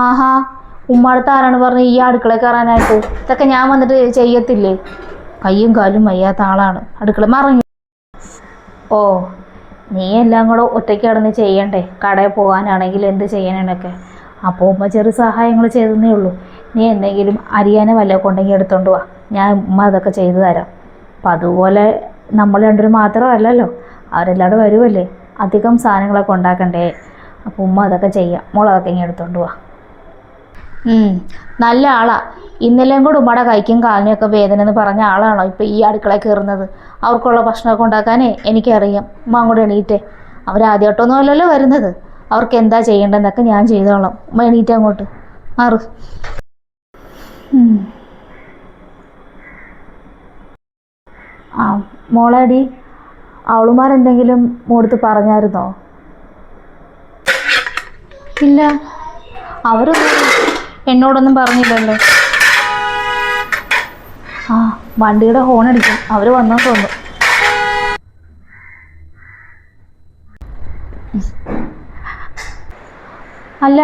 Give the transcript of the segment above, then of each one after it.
ആഹാ ഉമ്മാടത്ത് ആരാണ് പറഞ്ഞ് ഈ അടുക്കള കയറാനായിട്ട്? ഇതൊക്കെ ഞാൻ വന്നിട്ട് ചെയ്യത്തില്ലേ? കയ്യും കാലും വയ്യാത്ത ആളാണ്. അടുക്കള മറങ്ങി. ഓ നീ എല്ലാം കൂടെ ഒറ്റയ്ക്ക് കിടന്ന് ചെയ്യണ്ടേ? കടയിൽ പോകാനാണെങ്കിൽ എന്ത് ചെയ്യാനാണൊക്കെ അപ്പോൾ ഉമ്മ ചെറു സഹായങ്ങൾ ചെയ്തതേ ഉള്ളൂ. നീ എന്തെങ്കിലും അറിയാനോ വല്ല കൊണ്ടെങ്കിൽ എടുത്തോണ്ട് വാ. ഞാൻ ഉമ്മ അതൊക്കെ ചെയ്തു തരാം. അപ്പം അതുപോലെ നമ്മൾ രണ്ടുപേരും മാത്രമല്ലല്ലോ. അവരെല്ലാവരും വരുമല്ലേ അധികം സാധനങ്ങളൊക്കെ ഉണ്ടാക്കണ്ടേ? അപ്പോൾ ഉമ്മ അതൊക്കെ ചെയ്യാം. മോൾ അതൊക്കെ ഇങ്ങനെ എടുത്തോണ്ട് വാ. നല്ല ആളാ. ഇന്നലെയും കൂടെ ഉമ്മയുടെ കൈക്കും കാലിനും ഒക്കെ വേദന എന്ന് പറഞ്ഞ ആളാണോ ഇപ്പം ഈ അടുക്കള കയറുന്നത് അവർക്കുള്ള ഭക്ഷണമൊക്കെ ഉണ്ടാക്കാനേ എനിക്കറിയാം. ഉമ്മ അങ്ങോട്ട് എണീറ്റേ. അവരാദ്യമായിട്ടൊന്നും അല്ലല്ലോ വരുന്നത്. അവർക്ക് എന്താ ചെയ്യേണ്ടതെന്നൊക്കെ ഞാൻ ചെയ്തോളാം. ഉമ്മ എണീറ്റ് അങ്ങോട്ട്. മാറ്. ആ മോളടി അവളുമാരെന്തെങ്കിലും മോടുത്ത് പറഞ്ഞായിരുന്നോ? ഇല്ല. അവരൊന്നും എന്നോടൊന്നും പറഞ്ഞില്ലല്ലോ. ആ വണ്ടിയുടെ ഹോൺ അടിക്കും. അവർ വന്നാൽ തോന്നും. അല്ല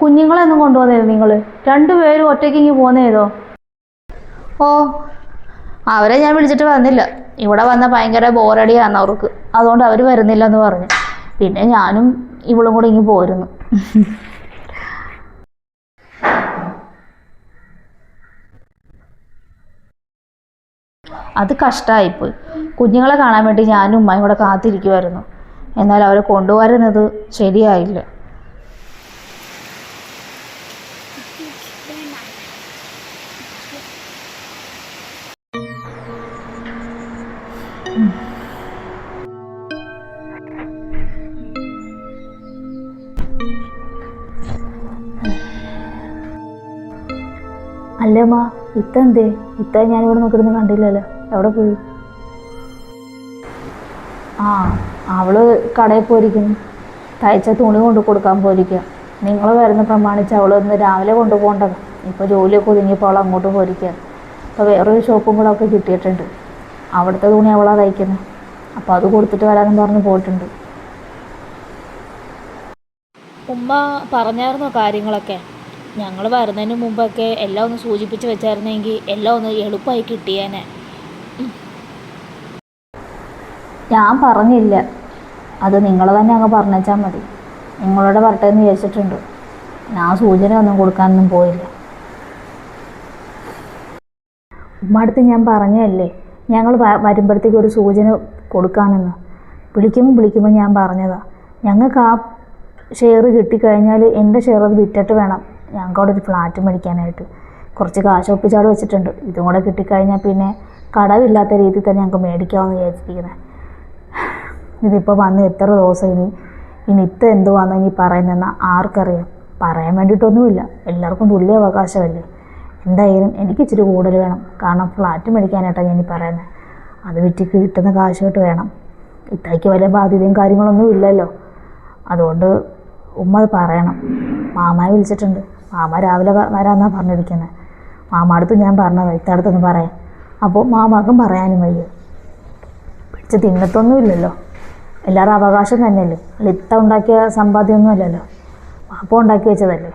കുഞ്ഞുങ്ങളെയൊന്നും കൊണ്ടുവന്നേരോ നിങ്ങൾ രണ്ടുപേരും ഒറ്റയ്ക്ക് ഇങ്ങ് പോന്നേതോ ഓ അവരെ ഞാൻ വിളിച്ചിട്ട് വന്നില്ല. ഇവിടെ വന്ന ഭയങ്കര ബോറടിയാണ് അവർക്ക്. അതുകൊണ്ട് അവർ വരുന്നില്ല എന്ന് പറഞ്ഞു. പിന്നെ ഞാനും ഇവളും കൂടെ ഇങ്ങ് പോരുന്നു. അത് കഷ്ടമായിപ്പോയി കുഞ്ഞുങ്ങളെ കാണാൻ വേണ്ടി ഞാനും ഉമ്മയും കൂടെ കാത്തിരിക്കുമായിരുന്നു എന്നാൽ അവരെ കൊണ്ടുവരുന്നത് ശരിയായില്ല. അല്ലമ്മ ഇത്ത എന്തേ? ഇത്ത ഞാനിവിടെ നോക്കിയിരുന്ന് കണ്ടില്ലല്ലോ. എവിടെ പോയി? ആ അവൾ കടയിൽ പോയിരിക്കുന്നു. തയ്ച്ച തുണി കൊണ്ട് കൊടുക്കാൻ പോയിരിക്കുക. നിങ്ങൾ വരുന്ന പ്രമാണിച്ച് അവൾ ഇന്ന് രാവിലെ കൊണ്ടുപോകേണ്ടത് ഇപ്പോൾ ജോലിയൊക്കെ ഒതുങ്ങിയപ്പോൾ അവൾ അങ്ങോട്ട് പോയിരിക്കുക. അപ്പോൾ വേറൊരു ഷോപ്പും കൂടെ ഒക്കെ കിട്ടിയിട്ടുണ്ട്. അവിടുത്തെ തുണി അവളാണ് തയ്ക്കുന്നത് അപ്പോൾ അത് കൊടുത്തിട്ട് വരാമെന്ന് പറഞ്ഞ് പോയിട്ടുണ്ട്. ഉമ്മ പറഞ്ഞായിരുന്നോ കാര്യങ്ങളൊക്കെ? ഞങ്ങൾ വരുന്നതിന് മുമ്പൊക്കെ എല്ലാം ഒന്ന് സൂചിപ്പിച്ച് വെച്ചായിരുന്നെങ്കിൽ എല്ലാം ഒന്ന് എളുപ്പമായി കിട്ടിയേനെ. ഞാൻ പറഞ്ഞില്ല. അത് നിങ്ങൾ തന്നെ അങ്ങ് പറഞ്ഞേച്ചാൽ മതി. നിങ്ങളോട് പറട്ടെ എന്ന് വിചാരിച്ചിട്ടുണ്ട്. ഞാൻ സൂചന ഒന്നും കൊടുക്കാനൊന്നും പോയില്ല. ഉമ്മടുത്ത് ഞാൻ പറഞ്ഞതല്ലേ? ഞങ്ങൾ വരുമ്പോഴത്തേക്ക് ഒരു സൂചന കൊടുക്കാനെന്ന്. വിളിക്കുമ്പോൾ വിളിക്കുമ്പോൾ ഞാൻ പറഞ്ഞതാ. ഞങ്ങൾക്ക് ആ ഷെയർ കിട്ടിക്കഴിഞ്ഞാൽ എന്റെ ഷെയർ അത് വിറ്റിട്ട് വേണം. ഞങ്ങൾക്ക് അവിടെ ഒരു ഫ്ലാറ്റ് മേടിക്കാനായിട്ട്. കുറച്ച് കാശ് ഒപ്പിച്ചാട് വെച്ചിട്ടുണ്ട്. ഇതും കൂടെ കിട്ടിക്കഴിഞ്ഞാൽ പിന്നെ കടവില്ലാത്ത രീതിയിൽ തന്നെ ഞങ്ങൾക്ക് മേടിക്കാമെന്ന് വിചാരിച്ചിരിക്കുന്നത് ഇതിപ്പോൾ വന്ന് എത്ര ദിവസം ഇനി ഇനി ഇത്ത എന്തുവാന്ന് ഇനി പറയുന്നതെന്ന് ആർക്കറിയാം. പറയാൻ വേണ്ടിയിട്ടൊന്നുമില്ല. എല്ലാവർക്കും തുല്യ അവകാശമല്ലേ? എന്തായാലും എനിക്ക് ഇച്ചിരി കൂടുതൽ വേണം. കാരണം ഫ്ലാറ്റ് മേടിക്കാനായിട്ടാണ് ഞാൻ പറയുന്നത് അത് വിറ്റ് കിട്ടുന്ന കാശ് വേണം. ഇത്തയ്ക്ക് വലിയ ബാധ്യതയും കാര്യങ്ങളൊന്നും ഇല്ലല്ലോ. അതുകൊണ്ട് ഉമ്മ അത് പറയണം. മാമായി വിളിച്ചിട്ടുണ്ട്. മാമ രാവിലെ വരാമെന്നാണ് പറഞ്ഞിരിക്കുന്നത് മാമ അടുത്ത് ഞാൻ പറഞ്ഞത് ഇത്തടത്തൊന്ന് പറയാം അപ്പോൾ മാമാക്കും പറയാനും വയ്യ. പിടിച്ച് തിന്നത്തൊന്നും ഇല്ലല്ലോ എല്ലാവരും അവകാശം തന്നെയല്ലേ? ഇത്ത ഉണ്ടാക്കിയ സമ്പാദ്യമൊന്നും അല്ലല്ലോ അപ്പോൾ ഉണ്ടാക്കി വെച്ചതല്ലേ?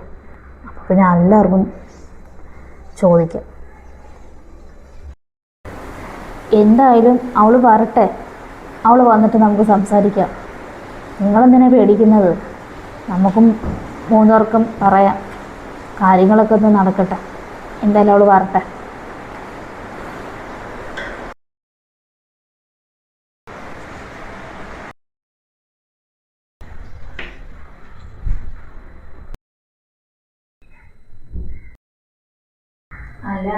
അപ്പോൾ പിന്നെ എല്ലാവർക്കും ചോദിക്കാം. എന്തായാലും അവൾ വരട്ടെ. അവൾ വന്നിട്ട് നമുക്ക് സംസാരിക്കാം. നിങ്ങളെന്തിനാണ് പേടിക്കുന്നത്? നമുക്കും മൂന്നുപേർക്കും പറയാം. കാര്യങ്ങളൊക്കെ ഒന്ന് നടക്കട്ടെ. എന്തായാലും അവൾ വരട്ടെ. അല്ല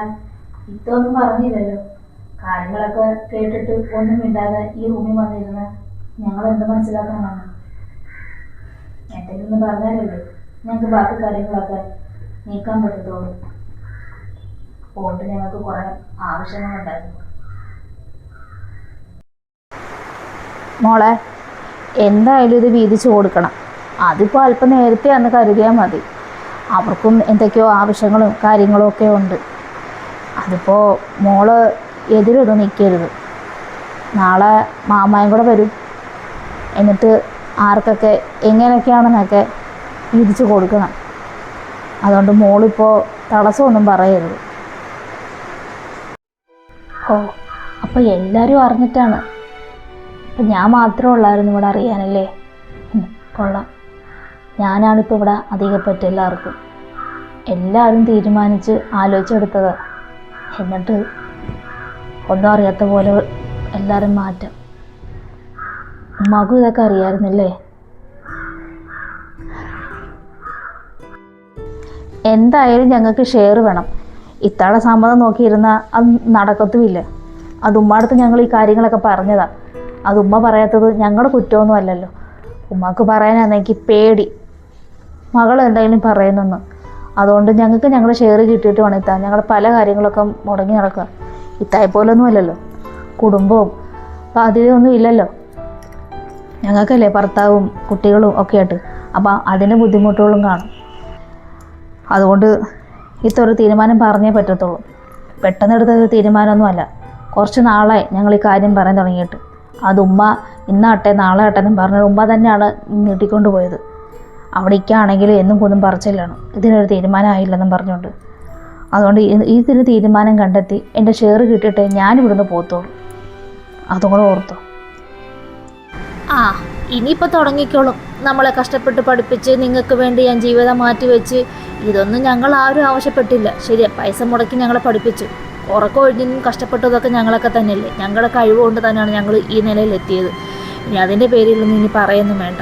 ഇതൊന്നും പറഞ്ഞില്ലല്ലോ. കാര്യങ്ങളൊക്കെ കേട്ടിട്ട് ഒന്നും മിണ്ടാതെ ഈ റൂമിൽ വന്നിരുന്ന് ഞങ്ങൾ എന്ത് മനസ്സിലാക്കാനാണ് എന്തെങ്കിലും പറഞ്ഞാലല്ലേ ഞങ്ങൾക്ക് ബാക്കി കാര്യങ്ങളൊക്കെ നീക്കാൻ പറ്റത്തുള്ളൂ. പോയിട്ട് ഞങ്ങൾക്ക് കുറെ ആവശ്യങ്ങളുണ്ടായിരുന്നു. മോളെ എന്തായാലും ഇത് വീതിച്ചു കൊടുക്കണം. അതിപ്പോൾ അല്പം നേരത്തെ അന്ന് കരുതിയാൽ മതി. അവർക്കും എന്തൊക്കെയോ ആവശ്യങ്ങളും കാര്യങ്ങളും ഒക്കെ ഉണ്ട്. അതിപ്പോൾ മോൾ എതിരൊന്നും നിൽക്കരുത് നാളെ മാമായും കൂടെ വരും. എന്നിട്ട് ആർക്കൊക്കെ എങ്ങനെയൊക്കെയാണെന്നൊക്കെ വീതിച്ചു കൊടുക്കണം. അതുകൊണ്ട് മോളിപ്പോൾ തടസ്സമൊന്നും പറയരുത്. ഓ അപ്പോൾ എല്ലാവരും അറിഞ്ഞിട്ടാണ്. അപ്പം ഞാൻ മാത്രമേ ഉള്ളായിരുന്നു ഇവിടെ അറിയാനല്ലേ? കൊള്ളാം. ഞാനാണിപ്പോൾ ഇവിടെ അധികപ്പെട്ട എല്ലാവർക്കും. എല്ലാവരും തീരുമാനിച്ച് ആലോചിച്ചെടുത്തത് എന്നിട്ട് ഒന്നും അറിയാത്ത പോലെ എല്ലാവരും മാറ്റം. മകു ഇതൊക്കെ അറിയാമായിരുന്നില്ലേ എന്തായാലും ഞങ്ങൾക്ക് ഷെയർ വേണം. ഇത്താടെ സമ്മതം നോക്കിയിരുന്നാൽ അത് നടക്കത്തുമില്ല. അത് ഉമ്മടുത്ത് ഞങ്ങൾ ഈ കാര്യങ്ങളൊക്കെ പറഞ്ഞതാണ് അത് ഉമ്മ പറയാത്തത് ഞങ്ങളുടെ കുറ്റമൊന്നും അല്ലല്ലോ. ഉമ്മക്ക് പറയാനാണെങ്കിൽ പേടി. മകൾ എന്തായാലും പറയുന്നെന്ന്. അതുകൊണ്ട് ഞങ്ങൾക്ക് ഞങ്ങളുടെ ഷെയർ കിട്ടിയിട്ട് വേണം ഇത്താ ഞങ്ങൾ പല കാര്യങ്ങളൊക്കെ മുടങ്ങി നടക്കുക ഇത്തായ പോലൊന്നും അല്ലല്ലോ കുടുംബവും ബാധ്യതയൊന്നും ഇല്ലല്ലോ. ഞങ്ങൾക്കല്ലേ ഭർത്താവും കുട്ടികളും ഒക്കെ ആയിട്ട്. അപ്പം അതിന്റെ ബുദ്ധിമുട്ടുകളും കാണും. അതുകൊണ്ട് ഇത്തൊരു തീരുമാനം പറഞ്ഞേ പറ്റത്തുള്ളൂ. പെട്ടെന്ന് എടുത്ത ഒരു തീരുമാനമൊന്നുമല്ല. കുറച്ച് നാളെ ഞങ്ങൾ ഈ കാര്യം പറയാൻ തുടങ്ങിയിട്ട്. അത് ഉമ്മ ഇന്നാട്ടെ നാളെ ആട്ടെ എന്നും പറഞ്ഞ ഉമ്മ തന്നെയാണ് നീട്ടിക്കൊണ്ട് പോയത്. അവിടേക്കാണെങ്കിൽ എന്നും പോലും പറച്ചില്ലാണ് ഇതിനൊരു തീരുമാനമായില്ലെന്നും പറഞ്ഞുകൊണ്ട്. അതുകൊണ്ട് ഇതിന് തീരുമാനം കണ്ടെത്തി എന്റെ ഷെയർ കിട്ടിയിട്ട് ഞാൻ ഇവിടുന്ന് പോത്തോളൂ അതും കൂടെ ഓർത്തോ. ആ ഇനിയിപ്പോൾ തുടങ്ങിക്കോളും. നമ്മളെ കഷ്ടപ്പെട്ട് പഠിപ്പിച്ച് നിങ്ങൾക്ക് വേണ്ടി ഞാൻ ജീവിതം മാറ്റി വെച്ച് ഇതൊന്നും ഞങ്ങൾ ആരും ആവശ്യപ്പെട്ടില്ല. ശരിയാ പൈസ മുടക്കി ഞങ്ങളെ പഠിപ്പിച്ചു. ഉറക്കമൊഴിഞ്ഞും കഷ്ടപ്പെട്ടതൊക്കെ ഞങ്ങളൊക്കെ തന്നെയല്ലേ. ഞങ്ങളുടെ കഴിവ് കൊണ്ട് തന്നെയാണ് ഞങ്ങൾ ഈ നിലയിലെത്തിയത്. ഇനി അതിന്റെ പേരിലൊന്നും ഇനി പറയൊന്നും വേണ്ട.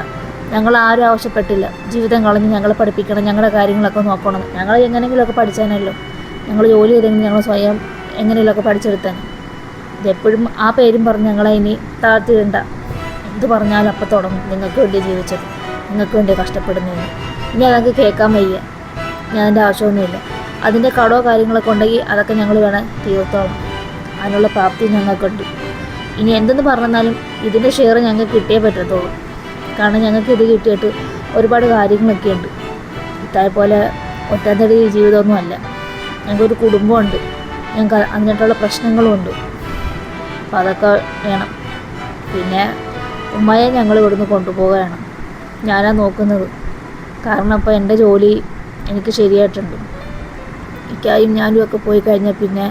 ഞങ്ങൾ ആരും ആവശ്യപ്പെട്ടില്ല. ജീവിതം കളഞ്ഞ് ഞങ്ങളെ പഠിപ്പിക്കണം ഞങ്ങളുടെ കാര്യങ്ങളൊക്കെ നോക്കണം. ഞങ്ങൾ എങ്ങനെയെങ്കിലുമൊക്കെ പഠിച്ചാനല്ലോ. ഞങ്ങൾ ജോലി ചെയ്തെങ്കിൽ ഞങ്ങൾ സ്വയം എങ്ങനെയെങ്കിലുമൊക്കെ പഠിച്ചെടുത്താൻ ഇതെപ്പോഴും ആ പേരും പറഞ്ഞ് ഞങ്ങളെ ഇനി താഴ്ത്തിയിടണ്ട. എന്ത് പറഞ്ഞാലും അപ്പം തുടങ്ങും. നിങ്ങൾക്ക് വേണ്ടി ജീവിച്ചത്. നിങ്ങൾക്ക് വേണ്ടി കഷ്ടപ്പെടുന്നതെന്ന്. ഇനി അതൊക്കെ കേൾക്കാൻ വയ്യ. ഞാൻ അതിന്റെ ആവശ്യമൊന്നുമില്ല. അതിന്റെ കടോ കാര്യങ്ങളൊക്കെ ഉണ്ടെങ്കിൽ അതൊക്കെ ഞങ്ങൾ വേണം തീർത്തോളം. അതിനുള്ള പ്രാപ്തി ഞങ്ങൾക്കുണ്ട്. ഇനി എന്തെന്ന് പറഞ്ഞാലും ഇതിന്റെ ഷെയർ ഞങ്ങൾക്ക് കിട്ടിയേ പറ്റത്തുള്ളൂ. കാരണം ഞങ്ങൾക്ക് ഇത് കിട്ടിയിട്ട് ഒരുപാട് കാര്യങ്ങളൊക്കെ ഉണ്ട്. ഇത്തായ പോലെ ഒറ്റത്തടി ജീവിതമൊന്നുമല്ല ഞങ്ങൾക്കൊരു കുടുംബമുണ്ട്. ഞങ്ങൾക്ക് അതിനായിട്ടുള്ള പ്രശ്നങ്ങളുമുണ്ട് അപ്പോൾ അതൊക്കെ വേണം. പിന്നെ ഉമ്മയെ ഞങ്ങൾ ഇവിടുന്ന് കൊണ്ടുപോവുകയാണ്. ഞാനാ നോക്കുന്നത്. കാരണം അപ്പോൾ എന്റെ ജോലി എനിക്ക് ശരിയായിട്ടുണ്ട്. ഇക്കായും ഞാനും ഒക്കെ പോയി കഴിഞ്ഞാൽ പിന്നെ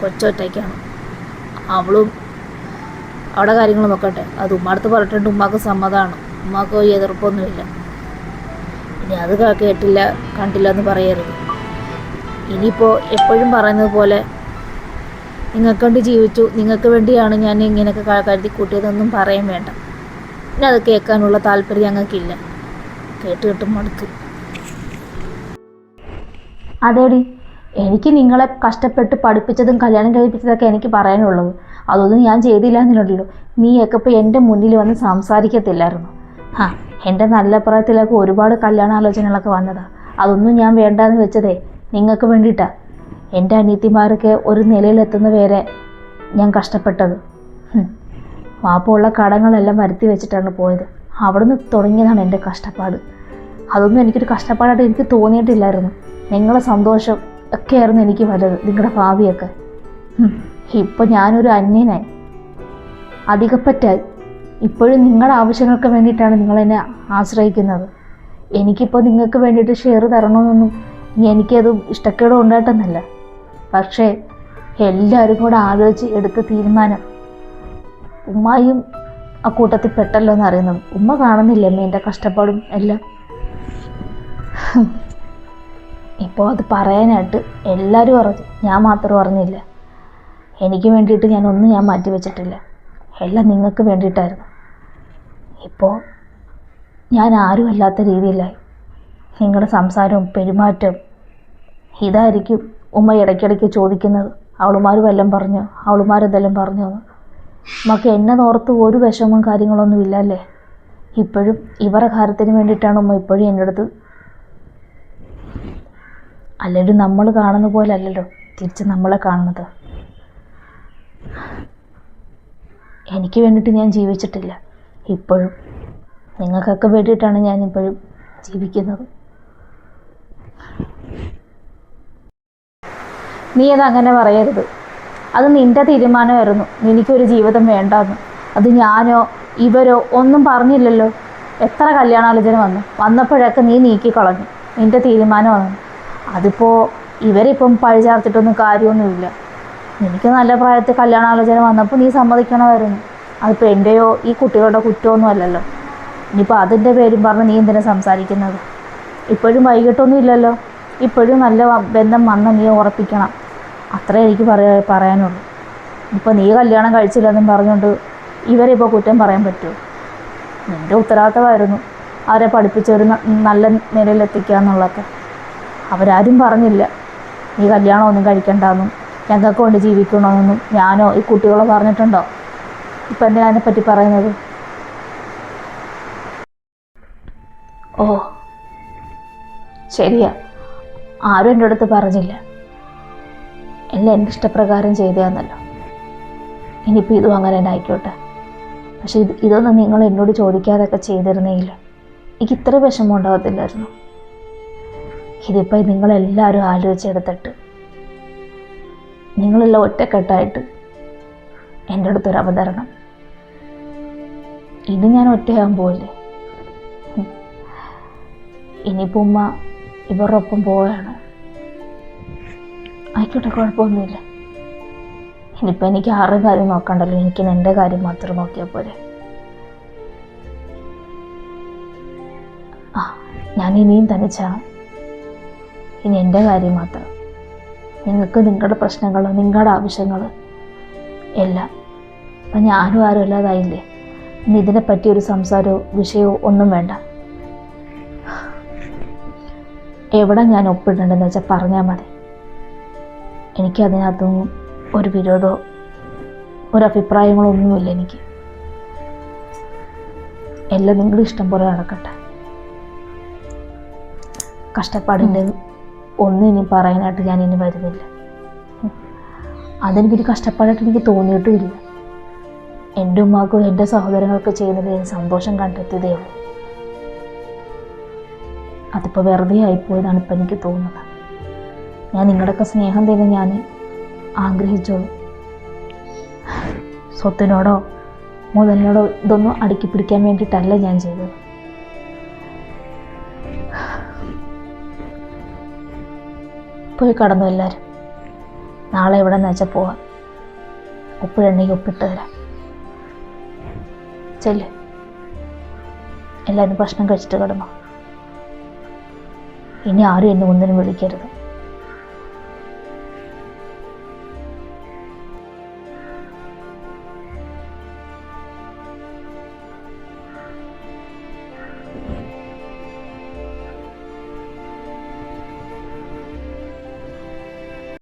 കൊച്ചൊറ്റയ്ക്കാണ്. അവളും അവിടെ കാര്യങ്ങൾ നോക്കട്ടെ. അത് ഉമ്മാടുത്ത് പറഞ്ഞിട്ടുണ്ട് ഉമ്മാക്ക് സമ്മതമാണ് ഉമ്മാക്ക് എതിർപ്പൊന്നുമില്ല. ഇനി അത് കേട്ടില്ല കണ്ടില്ല എന്ന് പറയരുത്. ഇനിയിപ്പോൾ എപ്പോഴും പറയുന്നത് പോലെ നിങ്ങൾക്ക് വേണ്ടി ജീവിച്ചു നിങ്ങൾക്ക് വേണ്ടിയാണ് ഞാൻ ഇങ്ങനെയൊക്കെ കരുതി കൂട്ടിയതൊന്നും പറയാൻ വേണ്ട. പിന്നെ അത് കേൾക്കാനുള്ള താല്പര്യം ഞങ്ങൾക്കില്ല. കേട്ട് കേട്ട് മടുക്ക്. അതേടി. എനിക്ക് നിങ്ങളെ കഷ്ടപ്പെട്ട് പഠിപ്പിച്ചതും കല്യാണം കഴിപ്പിച്ചതൊക്കെ എനിക്ക് പറയാനുള്ളത് അതൊന്നും ഞാൻ ചെയ്തില്ല എന്നുള്ളൂ നീയൊക്കെ ഇപ്പോൾ എന്റെ മുന്നിൽ വന്ന് സംസാരിക്കത്തില്ലായിരുന്നു? ആ എന്റെ നല്ല പ്രായത്തിലൊക്കെ ഒരുപാട് കല്യാണാലോചനകളൊക്കെ വന്നതാ. അതൊന്നും ഞാൻ വേണ്ടാന്ന് വെച്ചതേ നിങ്ങൾക്ക് വേണ്ടിയിട്ടാ. എന്റെ അനിയത്തിമാരൊക്കെ ഒരു നിലയിലെത്തുന്ന വരെ ഞാൻ കഷ്ടപ്പെട്ടത്. വാപ്പുള്ള കടങ്ങളെല്ലാം വരുത്തി വെച്ചിട്ടാണ് പോയത്. അവിടുന്ന് തുടങ്ങിയതാണ് എന്റെ കഷ്ടപ്പാട്. അതൊന്നും എനിക്കൊരു കഷ്ടപ്പാടായിട്ട് എനിക്ക് തോന്നിയിട്ടില്ലായിരുന്നു. നിങ്ങളുടെ സന്തോഷം ഒക്കെയായിരുന്നു എനിക്ക് വലുത് നിങ്ങളുടെ ഭാവിയൊക്കെ. ഇപ്പം ഞാനൊരു അന്യനായി. അധികപ്പറ്റായി ഇപ്പോഴും നിങ്ങളുടെ ആവശ്യങ്ങൾക്ക് വേണ്ടിയിട്ടാണ് നിങ്ങളെന്നെ ആശ്രയിക്കുന്നത്. എനിക്കിപ്പോൾ നിങ്ങൾക്ക് വേണ്ടിയിട്ട് ഷെയർ തരണമെന്നൊന്നും ഇനി എനിക്കത് ഇഷ്ടക്കേടോ ഉണ്ടായിട്ടെന്നല്ല. പക്ഷേ എല്ലാവരും കൂടെ ആലോചിച്ച് എടുത്ത തീരുമാനം ഉമ്മയും ആ കൂട്ടത്തിൽ പെട്ടല്ലോ എന്ന് അറിയുന്നത് ഉമ്മ കാണുന്നില്ല അമ്മ എന്റെ കഷ്ടപ്പാടും എല്ലാം. ഇപ്പോൾ അത് പറയാനായിട്ട് എല്ലാവരും അറിഞ്ഞു. ഞാൻ മാത്രം അറിഞ്ഞില്ല. എനിക്ക് വേണ്ടിയിട്ട് ഞാൻ ഒന്നും ഞാൻ മാറ്റി വെച്ചിട്ടില്ല. എല്ലാം നിങ്ങൾക്ക് വേണ്ടിയിട്ടായിരുന്നു. ഇപ്പോൾ ഞാൻ ആരും അല്ലാത്ത രീതിയിലായി. നിങ്ങളുടെ സംസാരവും പെരുമാറ്റവും ഇതായിരിക്കും ഉമ്മ ഇടയ്ക്കിടയ്ക്ക് ചോദിക്കുന്നത്. അവളുമാർ വല്ലതും പറഞ്ഞു. അവളുമാരെന്തെല്ലാം പറഞ്ഞു എന്ന്. ഉമ്മക്ക് എന്നെ നോർത്ത് ഒരു വിഷമവും കാര്യങ്ങളൊന്നും ഇല്ല അല്ലേ? ഇപ്പോഴും ഇവരുടെ കാര്യത്തിന് വേണ്ടിയിട്ടാണ് ഉമ്മ ഇപ്പോഴും എന്റെ അടുത്ത് അല്ലെങ്കിൽ നമ്മൾ കാണുന്ന പോലെ അല്ലല്ലോ തിരിച്ച് നമ്മളെ കാണുന്നത്. എനിക്ക് വേണ്ടിയിട്ട് ഞാൻ ജീവിച്ചിട്ടില്ല. ഇപ്പോഴും. നിങ്ങൾക്കൊക്കെ വേണ്ടിയിട്ടാണ് ഞാൻ ഇപ്പോഴും ജീവിക്കുന്നത്. നീ അത് അങ്ങനെ പറയരുത്. അത് നിന്റെ തീരുമാനമായിരുന്നു. എനിക്കൊരു ജീവിതം വേണ്ടാന്ന്. അത് ഞാനോ ഇവരോ ഒന്നും പറഞ്ഞില്ലല്ലോ. എത്ര കല്യാണാലോചന വന്നു. വന്നപ്പോഴൊക്കെ നീ നീക്കിക്കളഞ്ഞു. നിന്റെ തീരുമാനമാണ് അതിപ്പോൾ ഇവരിപ്പം പഴി ചേർത്തിട്ടൊന്നും കാര്യമൊന്നുമില്ല. എനിക്ക് നല്ല പ്രായത്തിൽ കല്യാണാലോചന വന്നപ്പോൾ നീ സമ്മതിക്കണമായിരുന്നു. അതിപ്പോൾ എന്റെയോ ഈ കുട്ടികളുടെ കുറ്റമൊന്നും അല്ലല്ലോ. ഇനിയിപ്പോൾ അതിന്റെ പേരും പറഞ്ഞ് നീ എന്തിനാ സംസാരിക്കുന്നത്? ഇപ്പോഴും വൈകിട്ടൊന്നും ഇല്ലല്ലോ. ഇപ്പോഴും നല്ല ബന്ധം വന്ന് നീ ഉറപ്പിക്കണം. അത്രേ എനിക്ക് പറയാ പറയാനുള്ളൂ. ഇപ്പോൾ നീ കല്യാണം കഴിച്ചില്ലെന്നും പറഞ്ഞുകൊണ്ട് ഇവരെ ഇപ്പോൾ കുറ്റം പറയാൻ പറ്റുമോ നിന്റെ ഉത്തരവാദിത്തമായിരുന്നു അവരെ പഠിപ്പിച്ചൊരു നല്ല നിലയിലെത്തിക്കുക എന്നുള്ളതൊക്കെ അവരാരും പറഞ്ഞില്ല. നീ കല്യാണമൊന്നും കഴിക്കണ്ടെന്നും ഞങ്ങൾക്ക് കൊണ്ട് ജീവിക്കണമെന്നും ഞാനോ ഈ കുട്ടികളോ പറഞ്ഞിട്ടുണ്ടോ? ഇപ്പം എന്തിനാ അതിനെപ്പറ്റി പറയുന്നത്? ഓ ശരിയാ. ആരും എന്റെ അടുത്ത് പറഞ്ഞില്ല. എല്ലാം എന്റെ ഇഷ്ടപ്രകാരം ചെയ്തതെന്നല്ലോ ഇനിയിപ്പോൾ ഇതും അങ്ങനെ തന്നെ ആയിക്കോട്ടെ. പക്ഷെ ഇത് ഇതൊന്നും നിങ്ങൾ എന്നോട് ചോദിക്കാതൊക്കെ ചെയ്തിരുന്നെങ്കിൽ എനിക്ക് ഇത്ര വിഷമം ഉണ്ടാകത്തില്ലായിരുന്നു ഇതിപ്പോൾ നിങ്ങളെല്ലാവരും ആലോചിച്ചെടുത്തിട്ട്. നിങ്ങളെല്ലാം ഒറ്റക്കെട്ടായിട്ട് എന്റെ അടുത്തൊരു അവതരണം. ഇത് ഞാൻ ഒറ്റയാകാൻ പോവില്ലേ ഇനിയിപ്പോ ഉമ്മ ഇവരുടെ ഒപ്പം പോവുകയാണ്. ആയിക്കോട്ടെ കുഴപ്പമൊന്നുമില്ല. ഇനിയിപ്പോൾ എനിക്ക് ആറ് കാര്യം നോക്കണ്ടല്ലോ. എനിക്ക് എന്റെ കാര്യം മാത്രം നോക്കിയാൽ പോരെ. ആ ഞാൻ ഇനിയും തനിച്ചാണ്. ഇനി എന്റെ കാര്യം മാത്രം. നിങ്ങൾക്ക് നിങ്ങളുടെ പ്രശ്നങ്ങൾ നിങ്ങളുടെ ആവശ്യങ്ങൾ എല്ലാം അപ്പം ഞാനും ആരും അല്ലാതായില്ലേ ഇനി ഇതിനെപ്പറ്റി ഒരു സംസാരമോ വിഷയമോ ഒന്നും വേണ്ട. എവിടെ ഞാൻ ഒപ്പിടണ്ടെന്ന് വെച്ചാൽ പറഞ്ഞാൽ മതി. എനിക്കതിനകത്തൊന്നും ഒരു വിരോധമോ ഒരു അഭിപ്രായങ്ങളോ ഒന്നുമില്ല എനിക്ക്. എല്ലാം നിങ്ങളുടെ ഇഷ്ടം പോലെ നടക്കട്ടെ. കഷ്ടപ്പാടിന്റെ ഒന്നും ഇനി പറയാനായിട്ട് ഞാൻ ഇനി വരുന്നില്ല. അതെനിക്കൊരു കഷ്ടപ്പാടായിട്ട് എനിക്ക് തോന്നിയിട്ടുമില്ല. എന്റെ ഉമ്മാക്കും എന്റെ സഹോദരങ്ങൾക്കും ചെയ്യുന്നതിൽ ഞാൻ സന്തോഷം കണ്ടെത്തിയതേ ഉള്ളൂ. അതിപ്പോൾ വെറുതെ ആയിപ്പോയതാണ് ഇപ്പം എനിക്ക് തോന്നുന്നത്. ഞാൻ നിങ്ങളുടെയൊക്കെ സ്നേഹം തന്നെ ഞാൻ ആഗ്രഹിച്ചോളൂ സ്വത്തിനോടോ മുതലിനോടോ ഇതൊന്നും അടുക്കി പിടിക്കാൻ വേണ്ടിയിട്ടല്ല ഞാൻ ചെയ്തത്. പോയി കടന്നു എല്ലാവരും നാളെ എവിടെ നിന്ന് വെച്ചാൽ പോവാം ഉപ്പിടണ്ടെങ്കിൽ ഉപ്പിട്ട് തരാം. ചെല്ല്. എല്ലാവരും ഭക്ഷണം കഴിച്ചിട്ട് കിടന്നു. ഇനി ആരും എന്നെ ഒന്നിനും വിളിക്കരുത്.